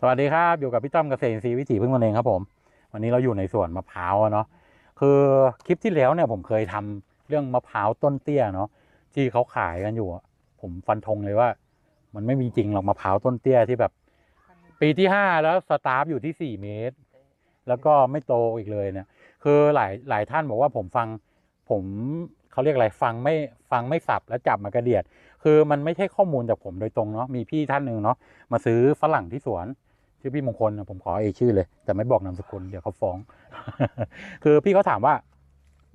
สวัสดีครับ อยู่กับพี่ต้อมเกษตรอินทรีวิถีพึ่งตนเองครับผม วันนี้เราอยู่ในสวนมะพร้าวเนาะคือคลิปที่แล้วเนี่ยผมเคยทำเรื่องมะพร้าวต้นเตี้ยเนาะที่เขาขายกันอยู่ผมฟันธงเลยว่า มันไม่มีจริงหรอกมะพร้าวต้นเตี้ยที่แบบ ปีที่ห้าแล้วสตาร์ฟอยู่ที่สี่เมตร แล้วก็ไม่โตอีกเลยเนี่ยคือหลายหลายท่านบอกว่าผมฟังผมเขาเรียกอะไรฟังไม่ฟังไม่สับแล้วจับมากระเดียด คือมันไม่ใช่ข้อมูลจากผมโดยตรงเนาะมีพี่ท่านหนึ่งเนาะมาซื้อฝรั่งที่สวน ชื่อพี่มงคลนะผมขอเอ่ยชื่อเลย แต่ไม่บอกนามสกุลเดี๋ยวเขาฟ้อง คือพี่เขาถามว่า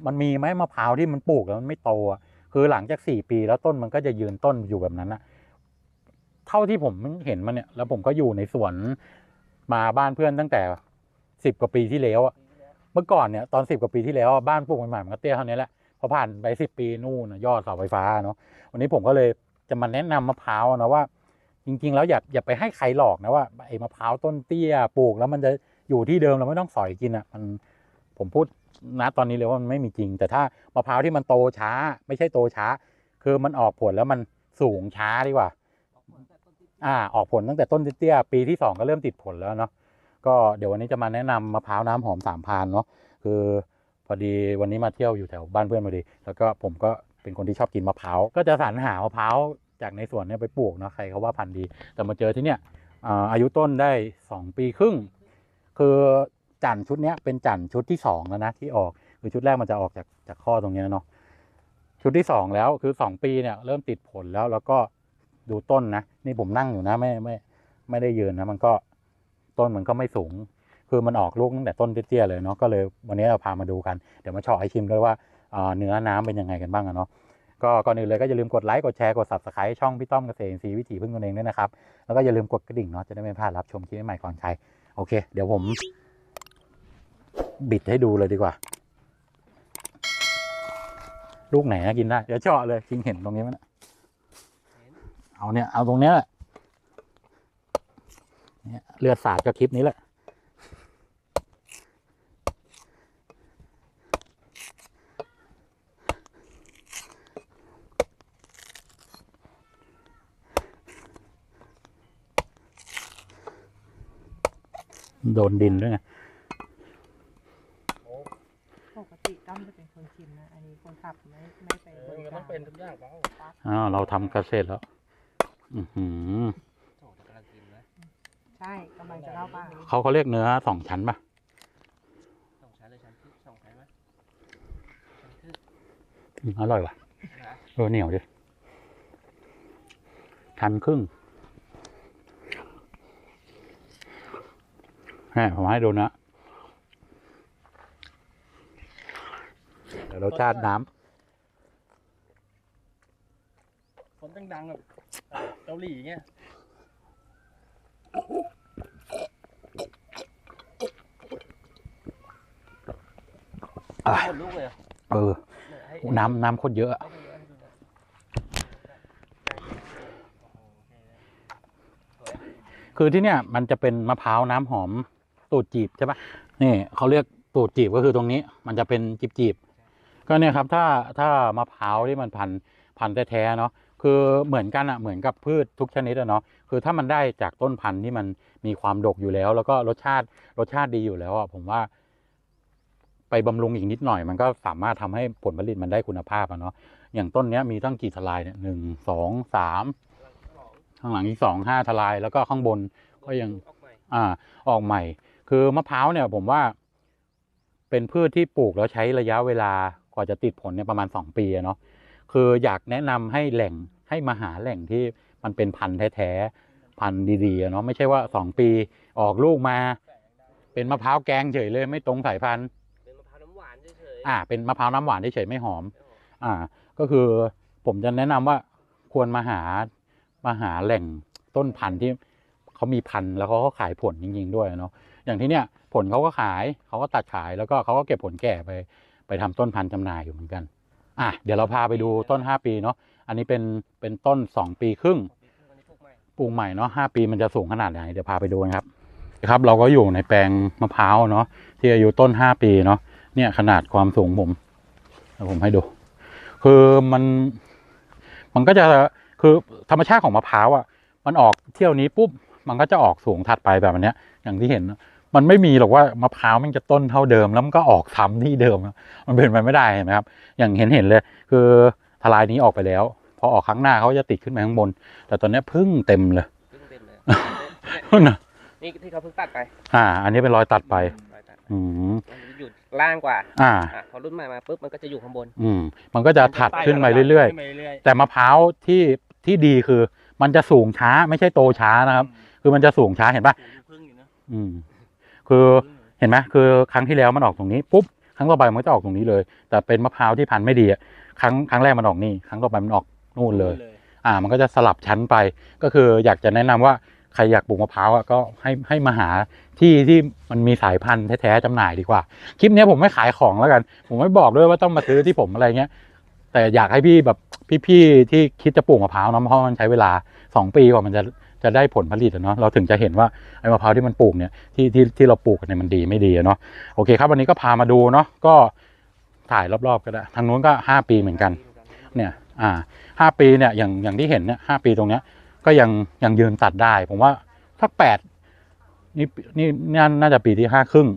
มันมีไหมมะพร้าวที่มันปลูกแล้วมันไม่โตอะคือหลังจากสี่ปีแล้วต้นมันก็จะยืนต้นอยู่แบบนั้นอะเท่าที่ผมเห็นมันเนี่ย แล้วผมก็อยู่ในสวนมาบ้านเพื่อนตั้งแต่สิบกว่าปีที่แล้วอะเมื่อก่อนเนี่ยตอนสิบกว่าปีที่แล้วบ้านปลูกใหม่ๆมันก็เตี้ยเท่านี้แหละพอผ่านไปสิบปีนู่นยอดเสาไฟฟ้าเนาะวันนี้ผมก็เลยจะมาแนะนำมะพร้าวนะว่า จริง ๆ แล้วอย่าอย่าไปให้ใครหลอกนะว่าไอ้มะพร้าวต้นเตี้ยปลูกแล้วมันจะอยู่ที่เดิมเราไม่ต้องสอยกินอะมันผมพูดนะตอนนี้เลยว่ามันไม่มีจริง แต่ถ้ามะพร้าวที่มันโตช้า ไม่ใช่โตช้า คือมันออกผลแล้วมันสูงช้าดีกว่าอ่าออกผลตั้งแต่ต้นเตี้ยๆปีที่สองก็เริ่มติดผลแล้วเนาะก็เดี๋ยววันนี้จะมาแนะนำมะพร้าวน้ำหอมสามพรานเนาะคือพอดีวันนี้มาเที่ยวอยู่แถวบ้านเพื่อนพอดี แล้วก็ผมก็เป็นคนที่ชอบกินมะพร้าวก็จะสรรหามะพร้าว จากในสวนเนี่ยไปปลูกเนาะใครเขาว่าพันธุ์ดี แต่มาเจอที่เนี่ยอายุต้นได้สองปีครึ่ง คือจันชุดเนี้ยเป็นจันชุดที่สองแล้วนะที่ออกคือชุดแรกมันจะออกจากจากข้อตรงนี้เนาะชุดที่สองแล้วคือสองปีเนี่ยเริ่มติดผลแล้วแล้วก็ดูต้นนะนี่ผมนั่งอยู่นะไม่ไม่ไม่ได้ยืนนะมันก็ต้นมันก็ไม่สูง คือมันออกลูกตั้งแต่ต้นเตี้ยๆเลยเนาะก็เลยวันนี้เราพามาดูกันเดี๋ยวมาเฉาะให้ชิมด้วยว่าอ่าเนื้อน้ำเป็นยังไงกันบ้างอะเนาะ ก็ก่อนอื่นเลยก็อย่าลืมกดไลค์กดแชร์กด subscribe ช่องพี่ต้อมเกษตรอินทรีวิถีพึ่งตนเองด้วยนะครับ แล้วก็อย่าลืมกดกระดิ่งเนาะจะได้ไม่พลาดรับชมคลิปใหม่ๆก่อนใครโอเค เดี๋ยวผมบิดให้ดูเลยดีกว่า ลูกไหนนะกินได้ เดี๋ยวเจาะเลยคิงเห็นตรงนี้มั้ยนะเอาเนี่ยเอาตรงเนี้ยแหละเนี่ยเลือดสาดกับคลิปนี้แหละ โดนดินด้วยไงปกติตั้มจะเป็นคนชิมนะ อันนี้คนขับไม่ไม่ไปบริมันกาต้องเป็นรทุกอย่างเปล่าอ้าวเราทำเกษตรแล้ว อือหือโอ้จะกำลังกินนะใช่กำลังจะเข้าบ้านเขาเขาเรียกเนื้อสองชั้นป่ะสองชั้นเลยชั้นที่สองชั้นไหมชั้นคืออืมอร่อยว่ะนะเออเหนียวดิชั้นครึ่ง แหมผมให้ดูนะเดี๋ยวรสชาติน้คนดังๆแบบเกาหลีเงี้ยำอะหมดลูกเลยเหรอเออ เนี่ยให้น้ำน้ำโคตรเยอะอะ ให้ดูให้ดูหน่อยโอ้โหโอเคสวยคือที่เนี่ยมันจะเป็นมะพร้าวน้ำหอม ตูดจีบใช่ปะนี่เขาเรียกตูดจีบก็คือตรงนี้ มันจะเป็นจีบจีบๆก็เนี่ยครับถ้าถ้ามะพร้าวที่มันพันพันแท้ๆเนาะคือเหมือนกันอะเหมือนกับพืชทุกชนิดอะเนาะคือถ้ามันได้จากต้นพันธุ์ที่มันมีความดกอยู่แล้ว แล้วก็รสชาติรสชาติดีอยู่แล้วอะผมว่า ไปบำรุงอีกนิดหน่อย มันก็สามารถทำให้ผลผลิตมันได้คุณภาพอะเนาะอย่างต้นเนี้ยมีตั้งกี่ทลายเนี่ยหนึ่งสองสามข้างหลังอีกสองห้าทลายแล้วก็ข้างบนก็ยัง อ่า ออกใหม่ คือมะพร้าวเนี่ยผมว่า เป็นพืชที่ปลูกแล้วใช้ระยะเวลากว่าจะติดผลเนี่ยประมาณสองปีอะเนาะคืออยากแนะนำให้แหล่งให้มาหาแหล่งที่มันเป็นพันธุ์แท้ๆพันธุ์ดีๆอะเนาะไม่ใช่ว่าสองปีออกลูกมา เป็นมะพร้าวแกงเฉยเลย ไม่ตรงสายพันธุ์เป็นมะพร้าวน้ำหวานเฉยๆอ่าเป็นมะพร้าวน้ำหวานเฉยๆไม่หอมไม่หอม อ่า ก็คือผมจะแนะนำว่าควรมาหามาหาแหล่งต้นพันธุ์ที่เขามีพันธุ์แล้วเขาก็ขายผลจริงๆด้วยเนาะ อย่างที่เนี้ยผลเขาก็ขายเขาก็ตัดขายแล้วก็เขาก็เก็บผลแก่ไป ไปทำต้นพันธุ์จำหน่ายอยู่เหมือนกันอะเดี๋ยวเราพาไปดูต้น 5 ปีเนาะอันนี้เป็นเป็นต้น 2 ปีครึ่งปีครึ่งอันนี้ปลูกใหม่ปลูกใหม่เนาะห้าปีมันจะสูงขนาดไหนเดี๋ยวพาไปดูกันครับครับ เราก็อยู่ในแปลงมะพร้าวเนาะที่อายุต้นห้าปีเนาะเนี่ยขนาดความสูงผมเดี๋ยวผมให้ดู คือมันมันก็จะคือธรรมชาติของมะพร้าวอะ มันออกเที่ยวนี้ปุ๊บมันก็จะออกสูงถัดไปแบบอันเนี้ย อย่างที่เห็น มันไม่มีหรอกว่ามะพร้าวมันจะต้นเท่าเดิม แล้วมันก็ออกซ้ำที่เดิมนะมันเป็นไปไม่ได้เห็นไหมครับ อย่างเห็นเห็นเลย คือทลายนี้ออกไปแล้ว พอออกครั้งหน้าเขาจะติดขึ้นไปข้างบน แต่ตอนเนี้ยพึ่งเต็มเลยเพิ่งเต็มเลยนู่นน่ะนี่ที่เขาเพิ่งตัดไป อ่า อันนี้เป็นรอยตัดไปรอยตัดอืมมันจะอยู่ล่างกว่า อ่าอะพอรุ่นใหม่มาปุ๊บมันก็จะอยู่ข้างบน อืม มันก็จะถัดขึ้นไปเรื่อยขึ้นไปเรื่อยๆ แต่มะพร้าวที่ที่ดีคือ มันจะสูงช้าไม่ใช่โตช้านะครับ คือมันจะสูงช้าเห็นปะๆพึ่ง อยู่นะอืมคือเห็นไหมคือครั้งที่แล้วมันออกตรงนี้ปุ๊บครั้งต่อไปมันก็จะออกตรงนี้เลย แต่เป็นมะพร้าวที่พันธุ์ไม่ดีอะครั้งครั้งแรกมันออกนี่ ครั้งต่อไปมันออกนู่นเลย อ่า มันก็จะสลับชั้นไป ก็คืออยากจะแนะนำว่าใครอยากปลูกมะพร้าวอะก็ให้ให้มาหาที่ที่มันมีสายพันธุ์แท้ๆจำหน่ายดีกว่า คลิปเนี้ยผมไม่ขายของแล้วกัน ผมไม่บอกด้วยว่าต้องมาซื้อที่ผมอะไรเงี้ย แต่อยากให้พี่แบบพี่ๆที่คิดจะปลูกมะพร้าวเนาะเพราะมันใช้เวลาสองปีกว่ามันจะ จะได้ผลผลิตอะเนาะเราถึงจะเห็นว่าไอ้มะพร้าวที่มันปลูกเนี่ยที่ที่ที่เราปลูกกันเนี่ยมันดีไม่ดีอะเนาะโอเคครับวันนี้ก็พามาดูเนาะก็ถ่ายรอบๆก็ได้ทางนู้นก็ห้าปีเหมือนกันเนี่ยอ่าห้าปีเนี่ยอย่างอย่างที่เห็นเนี่ยห้าปีตรงเนี้ยก็ยังยังยืนตัดได้ ผมว่าสักแปดนี่นี่น่าน่าจะปีที่ห้าครึ่ง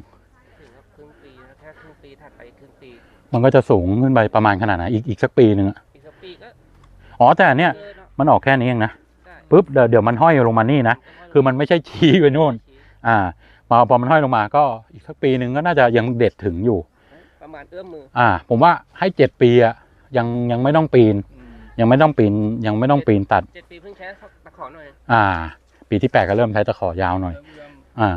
ถึงกับครึ่งปีนะแค่ครึ่งปีถัดไปอีกครึ่งปีมันก็จะสูงขึ้นไปประมาณขนาดไหนอีกอีกสักปีหนึ่งอะอีกสักปีก็อ๋อแต่อันเนี่ยเออเนาะมันออกแค่นี้เองนะได้ ปุ๊บเดี๋ยวเดี๋ยวมันห้อยลงมานี่นะคือมันไม่ใช่ชี้ไปนู่น อ่าพอพอมันห้อยลงมาก็อีกสักปีหนึ่งก็น่าจะยังเด็ดถึงอยู่ ประมาณเอื้อมมือ อ่า ผมว่าให้เจ็ดปีอะยังยังไม่ต้องปีน ยังไม่ต้องปีนยังไม่ต้องปีนตัดเจ็ดปีเพิ่งใช้ตะขอหน่อย อ่า ปีที่แปดก็เริ่มใช้ตะขอยาวหน่อย อ่า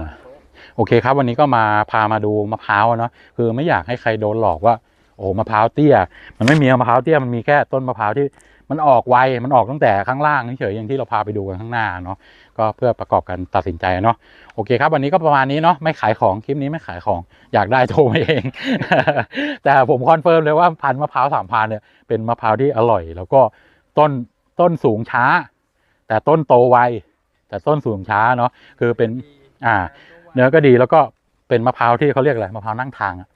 โอเคครับ วันนี้ก็มาพามาดูมะพร้าวอะเนาะคือไม่อยากให้ใครโดนหลอกว่า โอ้โหมะพร้าวเตี้ย มันไม่มีมะพร้าวเตี้ยมันมีแค่ต้นมะพร้าวที่ มันออกไวมันออกตั้งแต่ข้างล่างเฉยๆอย่างที่เราพาไปดูกันข้างหน้าเนาะก็เพื่อประกอบการตัดสินใจเนาะโอเคครับวันนี้ก็ประมาณนี้เนาะไม่ขายของคลิปนี้ไม่ขายของอยากได้โทรมาเอง แต่ผมคอนเฟิร์มเลยว่าพันธุ์มะพร้าวสามพันเนี่ยเป็นมะพร้าวที่อร่อย แล้วก็ต้นต้นสูงช้า แต่ต้นโตไวแต่ต้นสูงช้าเนาะคือเป็นอ่า เนื้อก็ดีแล้วก็เป็นมะพร้าวที่เขาเรียกอะไรมะพร้าวนั่งทางอะ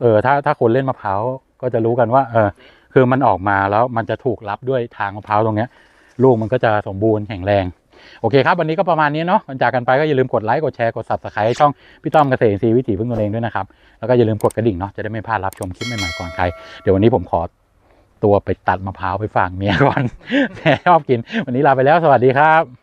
เออถ้าถ้าคนเล่นมะพร้าวก็จะรู้กันว่า เออ คือมันออกมาแล้วมันจะถูกรับด้วยทางมะพร้าวตรงเนี้ย ลูกมันก็จะสมบูรณ์แข็งแรง โอเคครับ วันนี้ก็ประมาณนี้เนาะก่อนจากกันไปก็อย่าลืมกดไลค์กดแชร์กด subscribe ช่องพี่ต้อมเกษตรซีวิถีพึ่งตัวเองด้วยนะครับ แล้วก็อย่าลืมกดกระดิ่งเนาะจะได้ไม่พลาดรับชมคลิปใหม่ๆก่อนใครเดี๋ยววันนี้ผมขอตัวไปตัดมะพร้าวไปฝากเมียก่อนแม่ชอบกิน วันนี้ลาไปแล้วสวัสดีครับ